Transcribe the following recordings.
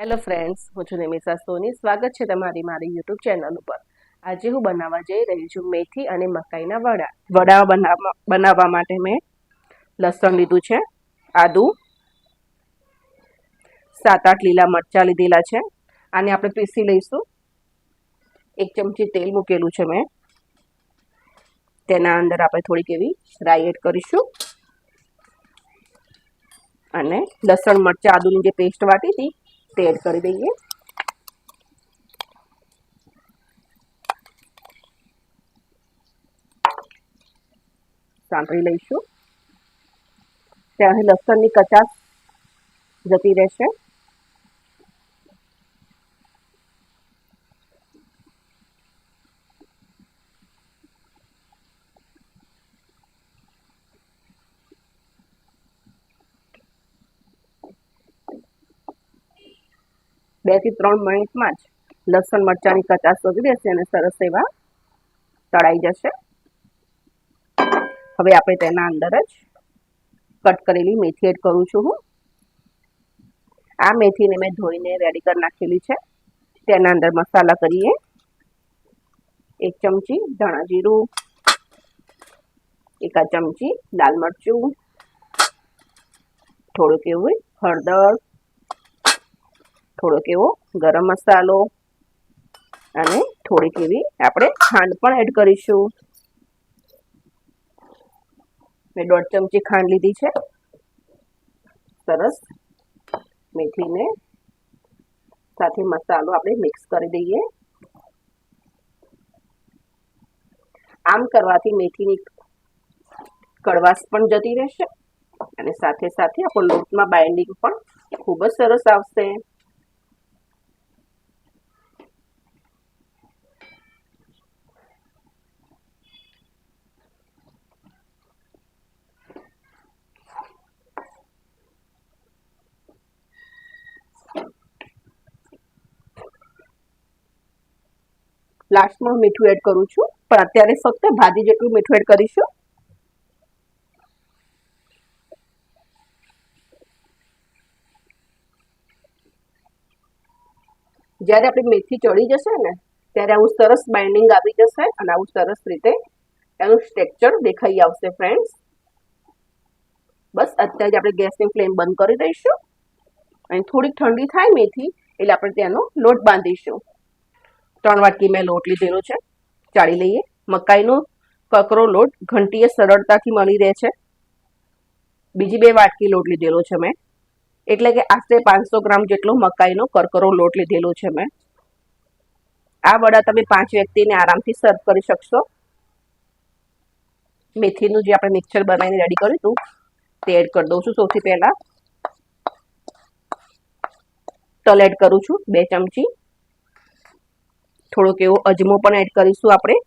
Hello friends હું છું નિમિષા સોની. સ્વાગત છે તમારી મારી યુટ્યુબ ચેનલ ઉપર. આજે હું બનાવવા જઈ રહી છું મેથી અને મકાઈના વડા. વડા બનાવવા બનાવવા માટે મેં લસણ લીધું છે, આદુ સાત આઠ લીલા મરચાં લીધેલા છે. આને આપણે પીસી લઈશું. એક ચમચી તેલ મૂકેલું છે મેં. તેના અંદર આપણે થોડીક એવી રાઈ એડ કરીશું. અને લસણ, મરચાં, આદુની જે પેસ્ટ વાટી હતી તે એડ કરી દઈએ. સાંભળી લઈશું. ત્યાં લસણની કચાશ જતી રહેશે. બેથી ત્રણ મિનિટમાં જ લસણ, મરચાંની કચાશ વગી દેશે અને સરસ એવા તળાઈ જશે. હવે આપણે તેના અંદર જ કટ કરેલી મેથી એડ કરું છું હું. આ મેથીને મેં ધોઈને રેડી કરી નાખેલી છે. તેના અંદર મસાલા કરીએ. એક ચમચી ધાણા જીરું, એકાદ ચમચી લાલ મરચું, થોડુંક એવું હળદર થોડોક એવો ગરમ મસાલો અને થોડીક એવી આપણે ખાંડ પણ એડ કરીશું. મેં દોઢ ચમચી ખાંડ લીધી છે. સરસ. મેથીને સાથે મસાલો આપણે મિક્સ કરી દઈએ. આમ કરવાથી મેથીની કડવાશ પણ જતી રહેશે અને સાથે સાથે આપણો લોટમાં બાઇન્ડિંગ પણ ખૂબ જ સરસ આવશે. લાસ્ટમાં મીઠું એડ કરું છું. પણ અત્યારે ફક્ત ભાજી જેટલું મીઠું એડ કરીશું. જ્યારે આપણી મેથી ચડી જશે ને, ત્યારે આવું સરસ બાઇન્ડિંગ આવી જશે અને આવું સરસ રીતે એનું સ્ટ્રક્ચર દેખાઈ આવશે ફ્રેન્ડ્સ બસ, અત્યારે આપણે ગેસની ફ્લેમ બંધ કરી દઈશું. અને થોડીક ઠંડી થાય મેથી, એટલે આપણે તેનો લોટ બાંધીશું. ત્રણ વાટકી મેં લોટ લીધેલો છે. ચાળી લઈએ. મકાઈનો કકરો લોટ ઘંટીએ સરળતાથી મળી રહે છે. બીજી બે વાટકી લોટ લીધેલો છે મેં. એટલે કે આશરે પાંચસો ગ્રામ જેટલો મકાઈનો કરકરો લોટ લીધેલો છે મેં. આ વડા તમે પાંચ વ્યક્તિને આરામથી સર્વ કરી શકશો. મેથીનું જે આપણે મિક્સર બનાવીને રેડી કર્યું હતું, તે એડ કરી દઉં છું સૌથી પહેલા. તલ એડ કરું છું, બે ચમચી. થોડોક એવો અજમો પણ એડ કરીશું આપણે.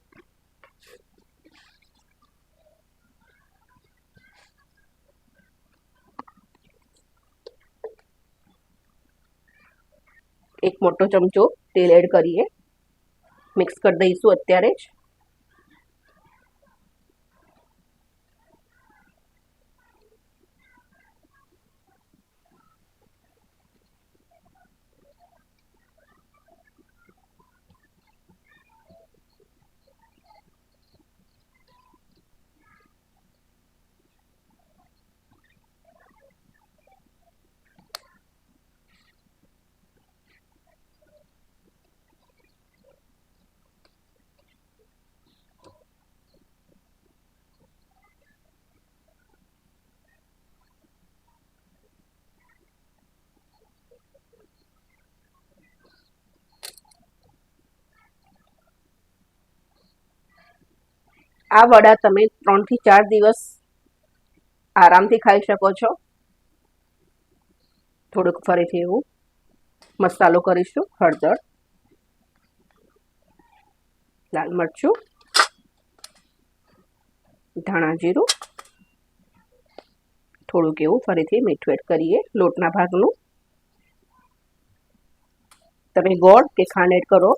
એક મોટો ચમચો તેલ એડ કરીએ. મિક્સ કરી દઈશું અત્યારે જ. આ વડા તમે ત્રણથી ચાર દિવસ આરામથી ખાઈ શકો છો. થોડુંક ફરીથી એવું મસાલો કરીશું, હળદર, લાલ મરચું, ધાણા જીરું, થોડુંક એવું ફરીથી મીઠું એડ કરીએ લોટના ભાગનું. તમે ગોળ કે ખાંડ એડ કરો.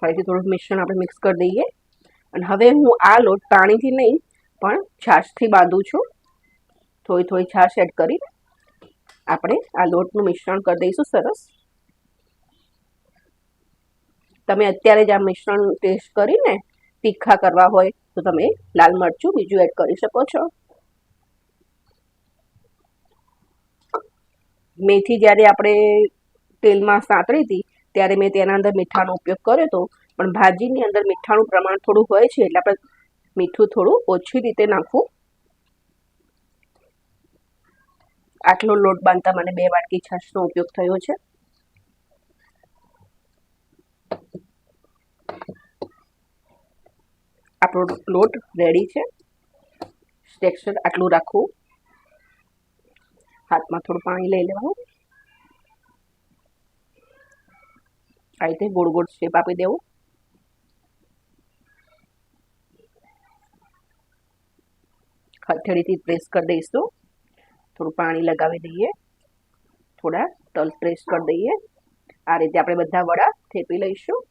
ફરીથી થોડું મિશ્રણ આપણે મિક્સ કરી દઈએ. અને હવે હું આ લોટ પાણીથી નહીં, પણ છાશથી બાંધું છું. થોડી થોડી છાશ એડ કરી આપણે આ લોટનું મિશ્રણ કરી દઈશું સરસ. તમે અત્યારે જ આ મિશ્રણ ટેસ્ટ કરીને તીખા કરવા હોય તો તમે લાલ મરચું બીજું એડ કરી શકો છો. મેથી જ્યારે આપણે તેલમાં સાંતળી હતી ત્યારે મેં તેના અંદર મીઠાનો ઉપયોગ કર્યો હતો. પણ ભાજીની અંદર મીઠાનું પ્રમાણ થોડું હોય છે એટલે આપણે મીઠું થોડું ઓછી રીતે નાખવું. આટલો લોટ બાંધતા મને બે વાટકી છાશનો ઉપયોગ થયો છે. આપણો લોટ રેડી છે. ટેક્સચર આટલું રાખવું. હાથમાં થોડું પાણી લઈ લેવાનું. આ રીતે ગોળ ગોળ શેપ આપી દેવું. હથેળીથી પ્રેસ કરી દઈશું. થોડું પાણી લગાવી દઈએ. થોડા તલ પ્રેસ કરી દઈએ. આ રીતે આપણે બધા વડા થેપી લઈશું.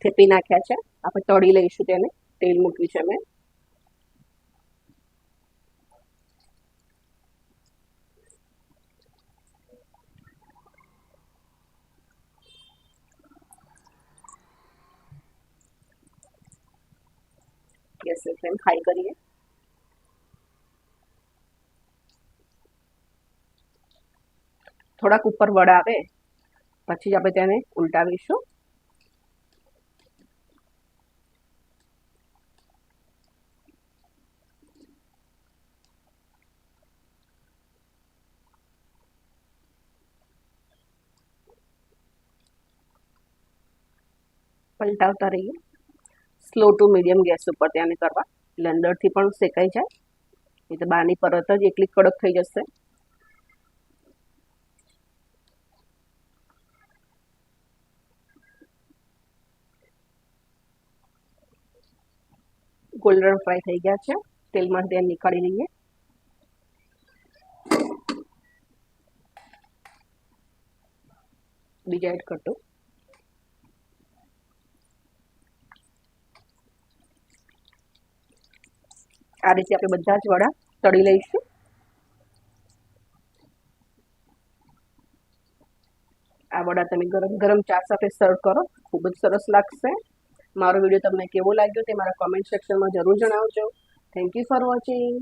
થેપી નાખ્યા છે. આપણે તળી લઈશું તેને. તેલ મૂક્યું છે મેં. ગેસની ફ્લેમ હાઈ કરીએ. થોડાક ઉપર વડા આવે. પછી જ આપણે તેને ઉલટાવીશું. પલટાવતા રહીએ. સ્લો ટુ મીડિયમ ગેસ ઉપર તેને કરવા. એટલે અંદરથી પણ શેકાઈ જાય. એ તો બહારની પરત જ એટલી કડક થઈ જશે. ગોલ્ડન ફ્રાય થઈ ગયા છે. તેલમાં ત્યાં નીકાળી લઈએ. બીજા એડ કરતો. આ રીતે આપણે બધા જ વડા તળી લઈશું. આ વડા તમે ગરમ ગરમ ચા સાથે સર્વ કરો. ખૂબ જ સરસ લાગશે. મારો વીડિયો તમને કેવો લાગ્યો તે મારા કોમેન્ટ સેક્શનમાં જરૂર જણાવજો. Thank you for watching